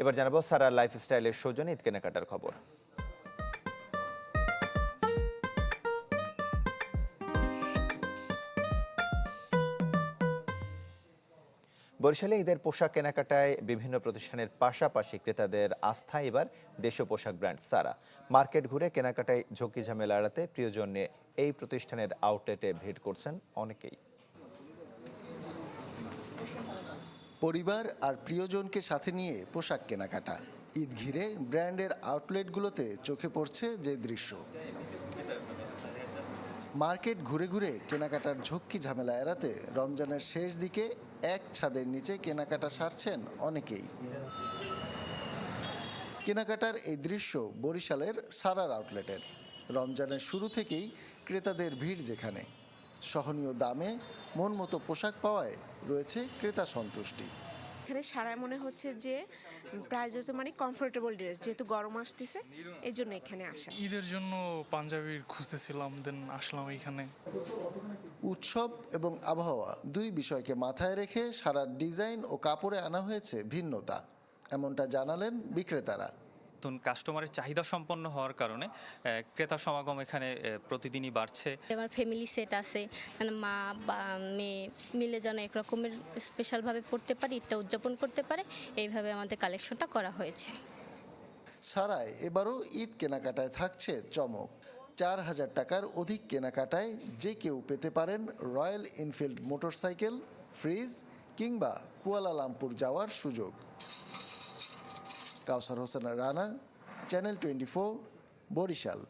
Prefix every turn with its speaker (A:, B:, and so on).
A: এবার জানাব সারা লাইফস্টাইলের সৌজন্য ঈদ কেনাকাটার খবর। বরিশালে ঈদের পোশাক কেনাকাটায় বিভিন্ন প্রতিষ্ঠানের পাশাপাশি ক্রেতাদের আস্থা এবার দেশীয় পোশাক ব্র্যান্ড সারা। মার্কেট ঘুরে কেনাকাটায় ঝুঁকি ঝামেলা এড়াতে প্রিয়জন নিয়ে এই প্রতিষ্ঠানের আউটলেটে ভিড় করছেন অনেকেই।
B: পরিবার আর প্রিয়জনকে সাথে নিয়ে পোশাক কেনাকাটা। ঈদ ঘিরে ব্র্যান্ডের আউটলেটগুলোতে চোখে পড়ছে যে দৃশ্য। মার্কেট ঘুরে ঘুরে কেনাকাটার ঝক্কি ঝামেলা এড়াতে রমজানের শেষ দিকে এক ছাদের নিচে কেনাকাটা সারছেন অনেকেই। কেনাকাটার এই দৃশ্য বরিশালের সারার আউটলেটের। রমজানের শুরু থেকেই ক্রেতাদের ভিড় যেখানে। সহনীয় দামে মন মতো পোশাক পাওয়ায় রয়েছে ক্রেতা সন্তুষ্টি।
C: এখানে সারায় মনে হচ্ছে যে প্রায় যত মানে কমফোর্টেবল ড্রেস যেহেতু গরম আসতেছে এই জন্য এখানে আসা।
D: ঈদের জন্য পাঞ্জাবির খুঁজতেছিলাম দেন আসলাম এখানে।
B: উৎসব এবং আবহাওয়া দুই বিষয়কে মাথায় রেখে সারা ডিজাইন ও কাপড়ে আনা হয়েছে ভিন্নতা এমনটা জানালেন বিক্রেতারা।
E: নতুন কাস্টমারের চাহিদা সম্পন্ন হওয়ার কারণে ক্রেতা সমাগম এখানে প্রতিদিনই বাড়ছে।
F: আমার ফ্যামিলি সেট আছে মানে মা বা মেয়ে মিলে যেন এক রকমের স্পেশালভাবে পড়তে পারি ঈদটা উদযাপন করতে পারে এইভাবে আমাদের কালেকশনটা করা হয়েছে।
B: সারায় এবারও ঈদ কেনাকাটায় থাকছে চমক। চার হাজার টাকার অধিক কেনাকাটায় যে কেউ পেতে পারেন রয়্যাল এনফিল্ড মোটরসাইকেল ফ্রিজ কিংবা কুয়ালালামপুর যাওয়ার সুযোগ। Kawsar Hossain Rana channel twenty Barishal